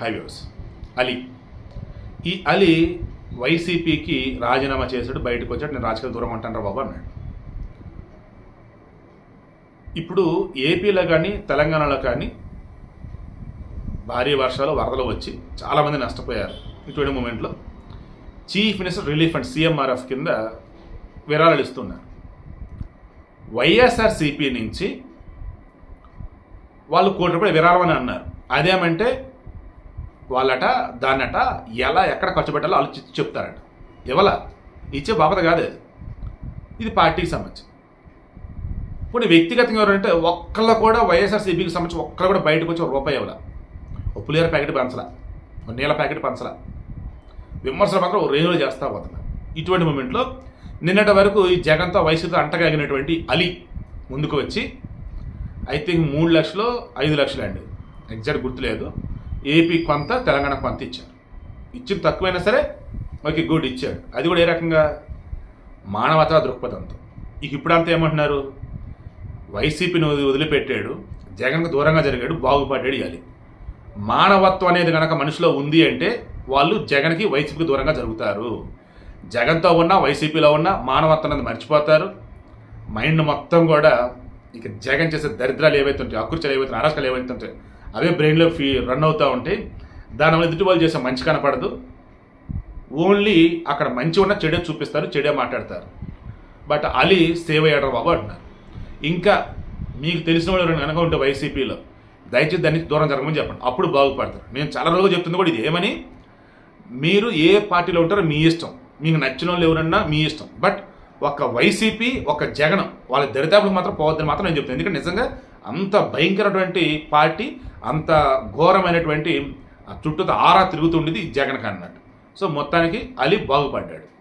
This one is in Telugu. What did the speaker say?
హైవేస్. అలీ. ఈ అలీ వైసీపీకి రాజీనామా చేశాడు బయటకు వచ్చాడు నేను రాజకీయ దూరం అంటాను బాబు అన్నాడు. ఇప్పుడు ఏపీలో కానీ తెలంగాణలో కానీ భారీ వర్షాలు వరదలు వచ్చి చాలామంది నష్టపోయారు ఇటువంటి మూమెంట్లో. Chief minister relief fund CMRF కింద విరాళాలు ఇస్తున్నారు. వైఎస్ఆర్సీపీ నుంచి వాళ్ళు కోటి రూపాయలు విరాళం అని అన్నారు. అదేమంటే వాళ్ళట దాన్నట ఎలా ఎక్కడ ఖర్చు పెట్టాలో ఆలోచించి చెప్తారట. ఇవ్వాల ఇచ్చే బాపత కాదు అది. ఇది పార్టీకి సంబంధించి ఇప్పుడు వ్యక్తిగతంగా ఎవరంటే ఒక్కళ్ళు కూడా వైఎస్ఆర్సీపీకి సంబంధించి ఒక్కళ్ళు కూడా బయటకు వచ్చి ఒక రూపాయి ఇవ్వాల. ఒక పులిహోర ప్యాకెట్ పంచలా. నీళ్ళ ప్యాకెట్ పంచలా. విమర్శలు మాత్రం రేణులు రేంజ్లో చేస్తా పోతున్నారు. ఇటువంటి మూమెంట్లో నిన్నటి వరకు ఈ జగన్తో వయసుతో అంటగాగినటువంటి అలీ ముందుకు వచ్చి ఐ థింక్ మూడు లక్షలు ఐదు లక్షలు అండి. ఎగ్జాక్ట్ గుర్తులేదు. ఏపీ కొంత తెలంగాణ కొంత ఇచ్చాడు ఇచ్చిన తక్కువైనా సరే ఓకే గుడ్ ఇచ్చాడు. అది కూడా ఏ రకంగా? మానవతా దృక్పథంతో. ఇక ఇప్పుడు అంత ఏమంటున్నారు? వైసీపీని వదిలిపెట్టాడు జగన్కు దూరంగా జరిగాడు బాగుపడ్డాడు ఇవ్వాలి మానవత్వం అనేది కనుక మనిషిలో ఉంది అంటే వాళ్ళు జగన్కి వైసీపీకి దూరంగా జరుగుతారు. జగన్తో ఉన్న వైసీపీలో ఉన్న మానవత్వం అనేది మర్చిపోతారు. మైండ్ మొత్తం కూడా ఇక జగన్ చేసే దరిద్రాలు ఏవైతే ఉంటాయి అకృత్యాలు ఏవైతే అరాచకాలు ఏవైతే ఉంటాయి అవే బ్రెయిన్లో ఫీ రన్ అవుతూ ఉంటాయి దానివల్ల ఎదుటి వాళ్ళు చేసే మంచి కనపడదు. ఓన్లీ అక్కడ మంచి ఉన్న చెడే చూపిస్తారు చెడే మాట్లాడతారు. బట్ అలీ సేవ్ అయ్యాడు బాబు అంటున్నారు. ఇంకా మీకు తెలిసిన వాళ్ళు ఎవరైనా కనుక ఉంటే వైసీపీలో దయచేసి దాన్ని దూరం జరగమని చెప్పండి. అప్పుడు బాగుపడతారు. నేను చాలా రోజులు చెప్తుంది కూడా ఇది ఏమని మీరు ఏ పార్టీలో ఉంటారో మీ ఇష్టం. మీకు నచ్చిన వాళ్ళు ఎవరన్నా మీ ఇష్టం. బట్ ఒక వైసీపీ ఒక జగన్ వాళ్ళ దరిదాపులకు మాత్రం పోవద్దని మాత్రం నేను చెప్తాను. ఎందుకంటే నిజంగా అంత భయంకరమైనటువంటి పార్టీ అంత ఘోరమైనటువంటి ఆ చుట్టూ ఆరా తిరుగుతుండేది జగన్ అన్నట్టు సో మొత్తానికి అలీ బాగుపడ్డాడు.